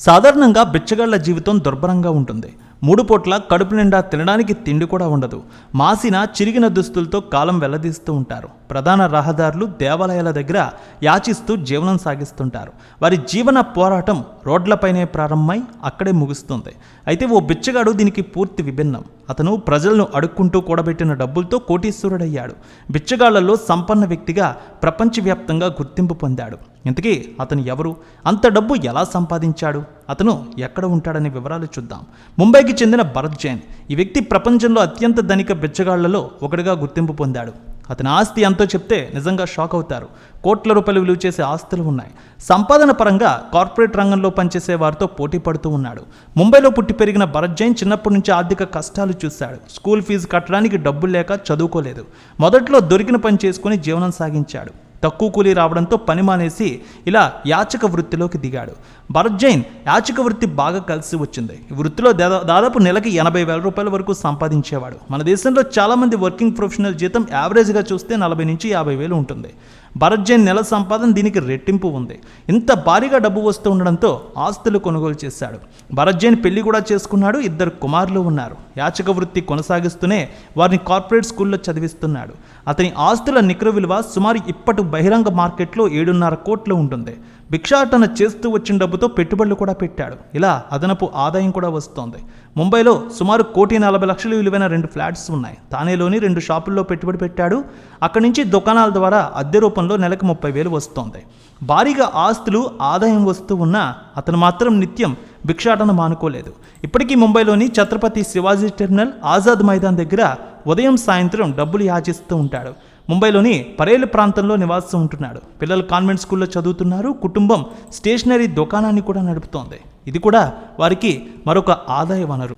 సాధారణంగా బిచ్చగాళ్ళ జీవితం దుర్భరంగా ఉంటుంది. మూడు పూట్ల కడుపు నిండా తినడానికి తిండి కూడా ఉండదు. మాసిన చిరిగిన దుస్తులతో కాలం వెల్లదీస్తూ ఉంటారు. ప్రధాన రహదారులు దేవాలయాల దగ్గర యాచిస్తూ జీవనం సాగిస్తుంటారు. వారి జీవన పోరాటం రోడ్లపైనే ప్రారంభమై అక్కడే ముగుస్తుంది. అయితే ఓ బిచ్చగాడు దీనికి పూర్తి విభిన్నం. అతను ప్రజలను అడుక్కుంటూ కూడబెట్టిన డబ్బులతో కోటీశ్వరుడయ్యాడు. బిచ్చగాళ్ళలో సంపన్న వ్యక్తిగా ప్రపంచవ్యాప్తంగా గుర్తింపు పొందాడు. ఇంతకీ అతను ఎవరు? అంత డబ్బు ఎలా సంపాదించాడు? అతను ఎక్కడ ఉంటాడనే వివరాలు చూద్దాం. ముంబైకి చెందిన భరత్ జైన్ ఈ వ్యక్తి ప్రపంచంలో అత్యంత ధనిక బిచ్చగాళ్ళలో ఒకటిగా గుర్తింపు పొందాడు. అతని ఆస్తి ఎంతో చెప్తే నిజంగా షాక్ అవుతారు. కోట్ల రూపాయలు విలువ చేసే ఆస్తులు ఉన్నాయి. సంపాదన పరంగా కార్పొరేట్ రంగంలో పనిచేసే వారితో పోటీ పడుతూ ఉన్నాడు. ముంబైలో పుట్టి పెరిగిన భరత్ జైన్ చిన్నప్పటి నుంచి ఆర్థిక కష్టాలు చూశాడు. స్కూల్ ఫీజు కట్టడానికి డబ్బులు లేక చదువుకోలేదు. మొదట్లో దొరికిన పని చేసుకుని జీవనం సాగించాడు. తక్కువ కూలీ రావడంతో పని మానేసి ఇలా యాచక వృత్తిలోకి దిగాడు. భరత్ జైన్ యాచక వృత్తి బాగా కలిసి వచ్చింది. ఈ వృత్తిలో దాదా దాదాపు నెలకి ఎనభై వేల రూపాయల వరకు సంపాదించేవాడు. మన దేశంలో చాలామంది వర్కింగ్ ప్రొఫెషనల్ జీతం యావరేజ్గా చూస్తే నలభై నుంచి యాభై వేలు ఉంటుంది. భరత్ జైన్ నెల సంపాదన దీనికి రెట్టింపు ఉంది. ఇంత భారీగా డబ్బు వస్తూ ఉండడంతో ఆస్తులు కొనుగోలు చేశాడు. భరత్ జైన్ పెళ్ళి కూడా చేసుకున్నాడు ఇద్దరు కుమారులు ఉన్నారు. యాచక వృత్తి కొనసాగిస్తూనే వారిని కార్పొరేట్ స్కూల్లో చదివిస్తున్నాడు. అతని ఆస్తుల నికర విలువ సుమారు ఇప్పటి బహిరంగ మార్కెట్లో ఏడున్నర కోట్లు ఉంటుంది. భిక్షాటన చేస్తూ వచ్చిన డబ్బుతో పెట్టుబడులు కూడా పెట్టాడు. ఇలా అదనపు ఆదాయం కూడా వస్తోంది. ముంబైలో సుమారు కోటి నలభై లక్షలు విలువైన రెండు ఫ్లాట్స్ ఉన్నాయి. తానేలోని రెండు షాపుల్లో పెట్టుబడి పెట్టాడు. అక్కడి నుంచి దుకాణాల ద్వారా అద్దె రూపంలో నెలకు ముప్పై వేలు వస్తోంది. భారీగా ఆస్తులు ఆదాయం వస్తూ ఉన్నా అతను మాత్రం నిత్యం భిక్షాటన మానుకోలేదు. ఇప్పటికీ ముంబైలోని ఛత్రపతి శివాజీ టెర్మినల్ ఆజాద్ మైదాన్ దగ్గర ఉదయం సాయంత్రం డబ్బులు యాచిస్తూ ఉంటాడు. ముంబైలోని పరేలు ప్రాంతంలో నివాసం ఉంటున్నాడు. పిల్లలు కాన్వెంట్ స్కూల్లో చదువుతున్నారు. కుటుంబం స్టేషనరీ దుకాణాన్ని కూడా నడుపుతోంది. ఇది కూడా వారికి మరొక ఆదాయ వనరు.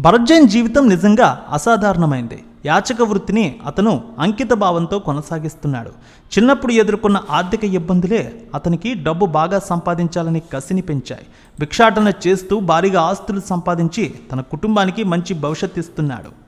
భరత్ జైన్ జీవితం నిజంగా అసాధారణమైంది. యాచక వృత్తిని అతను అంకిత భావంతో కొనసాగిస్తున్నాడు. చిన్నప్పుడు ఎదుర్కొన్న ఆర్థిక ఇబ్బందులే అతనికి డబ్బు బాగా సంపాదించాలని కసిని పెంచాయి. భిక్షాటన చేస్తూ భారీగా ఆస్తులు సంపాదించి తన కుటుంబానికి మంచి భవిష్యత్ ఇస్తున్నాడు.